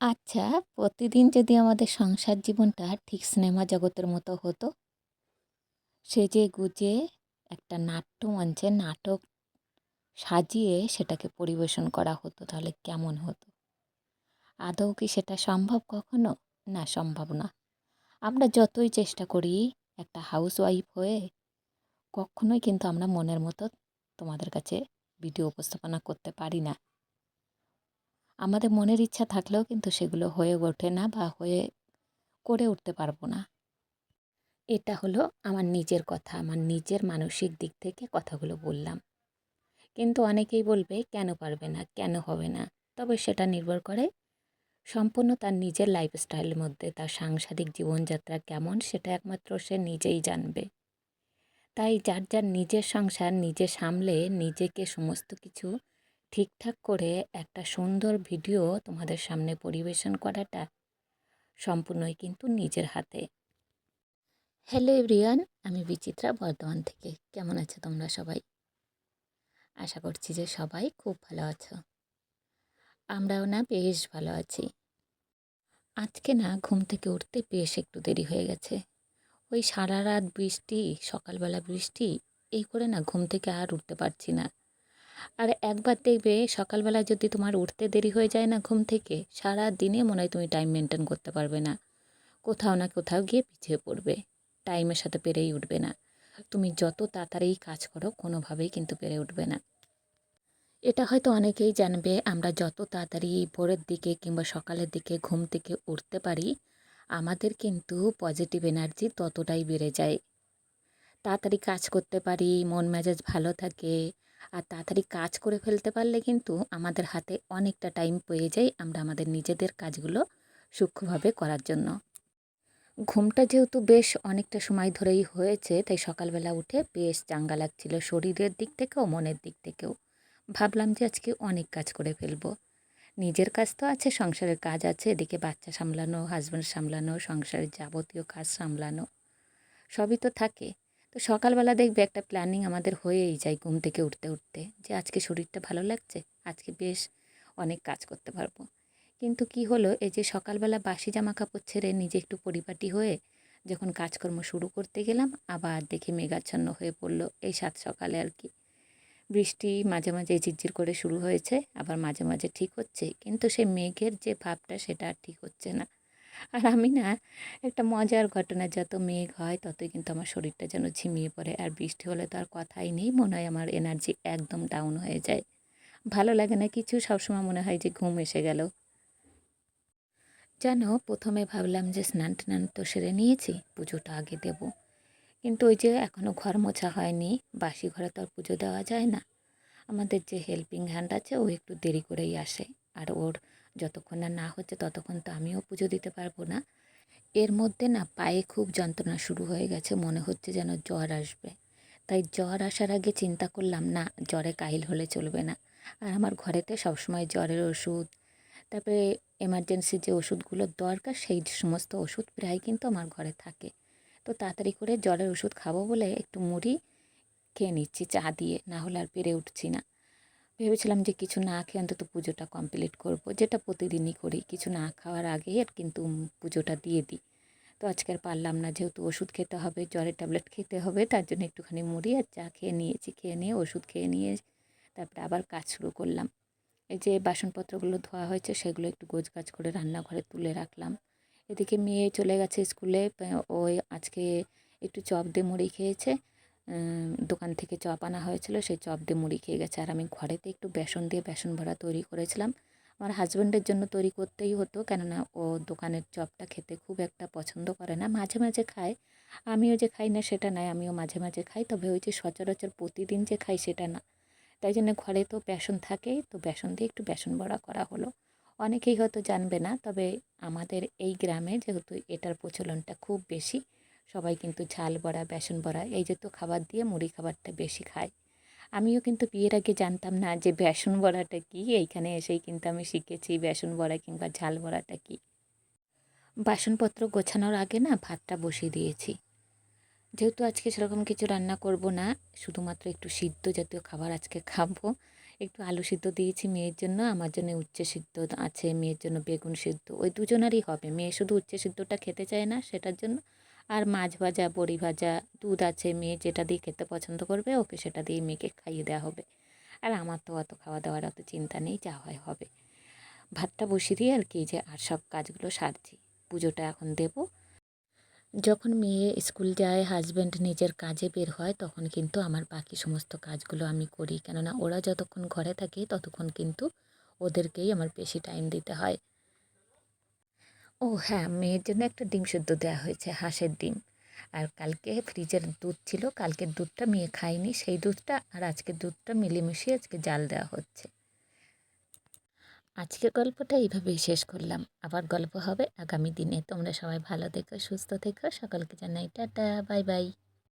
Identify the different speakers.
Speaker 1: আচ্ছা, প্রতিদিন যদি আমাদের সংসার জীবনটা ঠিক সিনেমা জগতের মতো হতো, সেজে গুজে একটা নাট্যমঞ্চে নাটক সাজিয়ে সেটাকে পরিবেশন করা হতো তাহলে কেমন হতো? আদৌ কি সেটা সম্ভব কখনো? না সম্ভব না। আমরা যতই চেষ্টা করি একটা হাউস ওয়াইফ হয়ে কখনোই কিন্তু আমরা মনের মতো তোমাদের কাছে ভিডিও উপস্থাপনা করতে পারি না। আমাদের মনের ইচ্ছা থাকলেও কিন্তু সেগুলো হয়ে ওঠে না বা হয়ে করে উঠতে পারব না। এটা হলো আমার নিজের কথা, আমার নিজের মানসিক দিক থেকে কথাগুলো বললাম। কিন্তু অনেকেই বলবে, কেন পারবে না? কেন হবে না? তবে সেটা নির্ভর করে সম্পূর্ণ তার নিজের লাইফস্টাইলের মধ্যে, তার সাংসারিক জীবনযাত্রা কেমন সেটা একমাত্র সে নিজেই জানবে। তাই যার যার নিজের সংসার, নিজে সামলে নিজেকে সমস্ত কিছু ঠিকঠাক করে একটা সুন্দর ভিডিও তোমাদের সামনে পরিবেশন করাটা সম্পূর্ণই কিন্তু নিজের হাতে। হ্যালো এভরিওয়ান আমি বিচিত্রা বর্ধমান থেকে। কেমন আছো তোমরা সবাই? আশা করছি যে সবাই খুব ভালো আছো। আমরাও না বেশ ভালো আছি। আজকে না ঘুম থেকে উঠতে বেশ একটু দেরি হয়ে গেছে। ওই সারা রাত বৃষ্টি, সকালবেলা বৃষ্টি, এই করে না ঘুম থেকে আর উঠতে পারছি না। আর একবার দেখবে সকালবেলা যদি তোমার উঠতে দেরি হয়ে যায় না ঘুম থেকে সারা দিনে মনে হয় তুমি টাইম মেনটেন করতে পারবে না। কোথাও না কোথাও গিয়ে পিছিয়ে পড়বে। টাইমের সাথে পেরেই উঠবে না। তুমি যত তাড়াতাড়ি কাজ করো কোনোভাবেই কিন্তু পেরে উঠবে না। এটা হয়তো অনেকেই জানবে, আমরা যত তাড়াতাড়ি ভোরের দিকে কিংবা সকালের দিকে ঘুম থেকে উঠতে পারি, আমাদের কিন্তু পজিটিভ এনার্জি ততটাই বেড়ে যায়। তাড়াতাড়ি কাজ করতে পারি, মন মেজাজ ভালো থাকে আর তাড়াতাড়ি কাজ করে ফেলতে পারলে কিন্তু আমাদের হাতে অনেকটা টাইম পেয়ে যায় আমরা আমাদের নিজেদের কাজগুলো সূক্ষ্মভাবে করার জন্য। ঘুমটা যেহেতু বেশ অনেকটা সময় ধরেই হয়েছে, তাই সকালবেলা উঠে বেশ চাঙ্গা লাগছিল শরীরের দিক থেকেও মনের দিক থেকেও। ভাবলাম যে আজকে অনেক কাজ করে ফেলব। নিজের কাজ তো আছে, সংসারের কাজ আছে, এদিকে বাচ্চা সামলানো হাজব্যান্ড সামলানো, সংসারের যাবতীয় কাজ সামলানো, সবই তো থাকে। তো সকালবেলা দেখবে একটা প্ল্যানিং আমাদের হয়েই যায় ঘুম থেকে উঠতে উঠতে যে আজকে শরীরটা ভালো লাগছে, আজকে বেশ অনেক কাজ করতে পারব। কিন্তু কি হলো, এই যে সকালবেলা বাসি জামা কাপড় ছেড়ে নিজে একটু পরিপাটি হয়ে যখন কাজকর্ম শুরু করতে গেলাম, আবার দেখি মেঘাচ্ছন্ন হয়ে পড়ল এই সাত সকালে আর কি। বৃষ্টি মাঝে মাঝে ঝিরঝির করে শুরু হয়েছে, আবার মাঝে মাঝে ঠিক হচ্ছে, কিন্তু সেই মেঘের যে ভাবটা সেটা আর ঠিক হচ্ছে না। আর আমি না একটা মজার ঘটনা, যত মেঘ হয় ততই কিন্তু আমার শরীরটা যেন ঝিমিয়ে পড়ে আর বৃষ্টি হলে তো আর কথাই নেই। মনে হয় আমার এনার্জি একদম ডাউন হয়ে যায়। ভালো লাগে না কিছু, সবসময় মনে হয় যে ঘুম এসে গেল। যেন প্রথমে ভাবলাম যে স্নান টান তো সেরে নিয়েছি, পুজোটা আগে দেব। কিন্তু ওই যে এখনও ঘর মোছা হয়নি, বাসি ঘরে তো আর পুজো দেওয়া যায় না। আমাদের যে হেল্পিং হ্যান্ড আছে ও একটু দেরি করেই আসে, আর ওর যতক্ষণ না না হচ্ছে ততক্ষণ তো আমিও পুজো দিতে পারব না। এর মধ্যে না পায়ে খুব যন্ত্রণা শুরু হয়ে গেছে, মনে হচ্ছে যেন জ্বর আসবে। তাই জ্বর আসার আগে চিন্তা করলাম, না জ্বরে কাহিল হলে চলবে না। আর আমার ঘরেতে সবসময় জ্বরের ওষুধ, তারপরে এমার্জেন্সি যে ওষুধগুলোর দরকার, সেই সমস্ত ওষুধ প্রায় কিন্তু আমার ঘরে থাকে। তো তাড়াতাড়ি করে জ্বরের ওষুধ খাব বলে একটু মুড়ি খেয়ে নিচ্ছি, চা দিয়ে, না হলে আর পেরে উঠছি না। ভেবেছিলাম যে কিছু না খেয়ে অন্তত পুজোটা কমপ্লিট করব। যেটা প্রতিদিনই করি, কিছু না খাওয়ার আগে আর কিন্তু পুজোটা দিয়ে দিই। তো আজকে আর পারলাম না, যেহেতু ওষুধ খেতে হবে, জ্বরের ট্যাবলেট খেতে হবে, তার জন্য একটুখানি মুড়ি আর চা খেয়ে নিয়েছি, খেয়ে নিয়ে ওষুধ খেয়ে নিয়ে তারপরে আবার কাজ শুরু করলাম। এই যে বাসনপত্রগুলো ধোয়া হয়েছে, সেগুলো একটু গোছগাছ করে রান্নাঘরে তুলে রাখলাম। এদিকে মেয়ে চলে গেছে স্কুলে ওই আজকে একটু চপ দিয়ে মুড়ি খেয়েছে। দোকান থেকে চপ আনা হয়েছিল, সেই চপ দিয়ে মুড়ি খেয়ে গেছে। আর আমি ঘরেতে একটু বেসন দিয়ে বেসন ভরা তৈরি করেছিলাম। আমার হাজব্যান্ডের জন্য তৈরি করতেই হতো, কেননা ও দোকানের চপটা খেতে খুব একটা পছন্দ করে না। মাঝে মাঝে খায়, আমিও যে খাই না সেটা নয়, আমিও মাঝে মাঝে খাই। তবে ওই যে সচরাচর প্রতিদিন যে খাই সেটা না। তাই জন্য ঘরে তো বেসন থাকেই তো বেসন দিয়ে একটু বেসন বড়া করা হলো। অনেকেই হয়তো জানবে না, তবে আমাদের এই গ্রামে যেহেতু এটার প্রচলনটা খুব বেশি সবাই কিন্তু ঝাল বড়া, বেসন বড়া, এই যে তো খাবার দিয়ে মুড়ি খাবারটা বেশি খায়। আমিও কিন্তু বিয়ের আগে জানতাম না যে বেসন বড়াটা কী, এইখানে এসেই কিন্তু আমি শিখেছি বেসন বড়া কিংবা ঝাল বড়াটা কী। বাসনপত্র গোছানোর আগে না ভাতটা বসিয়ে দিয়েছি। যেহেতু আজকে সেরকম কিছু রান্না করব না, শুধুমাত্র একটু সিদ্ধ জাতীয় খাবার আজকে খাব। একটু আলু সিদ্ধ দিয়েছি মেয়ের জন্য, আমার জন্য উচ্ছে সিদ্ধ আছে, মেয়ের জন্য বেগুন সিদ্ধ, ওই দুজনারই হবে। মেয়ে শুধু উচ্চে সিদ্ধটা খেতে চায় না সেটার জন্য আর মাছ ভাজা, বড়ি ভাজা, দুধ আছে মেয়ে যেটা দিয়ে খেতে পছন্দ করবে, ওকে সেটা দিয়ে মেয়েকে খাইয়ে দেওয়া হবে। আর আমার তো অত খাওয়া দাওয়ার অত চিন্তা নেই, যা হয় হবে। ভাতটা বসিয়ে দিয়ে আর কি যে আর সব কাজগুলো সারছি। পুজোটা এখন দেবো। যখন মেয়ে স্কুল যায় হাজব্যান্ড নিজের কাজে বের হয়, তখন কিন্তু আমার বাকি সমস্ত কাজগুলো আমি করি। কেননা ওরা যতক্ষণ ঘরে থাকে, ততক্ষণ কিন্তু ওদেরকেই আমার বেশি টাইম দিতে হয়। ও হ্যাঁ মেয়ের জন্য একটা ডিম সেদ্ধ দেওয়া হয়েছে, হাঁসের ডিম। আর কালকে ফ্রিজের দুধ ছিল, কালকের দুধটা মেয়ে খায়নি, সেই দুধটা আর আজকের দুধটা মিলেমিশিয়ে আজকে জাল দেওয়া হচ্ছে। আজকের গল্পটা এইভাবেই শেষ করলাম। আবার গল্প হবে আগামী দিনে। তোমরা সবাই ভালো থেকো, সুস্থ থেকো। সকলকে জানাই টাটা, বাই বাই।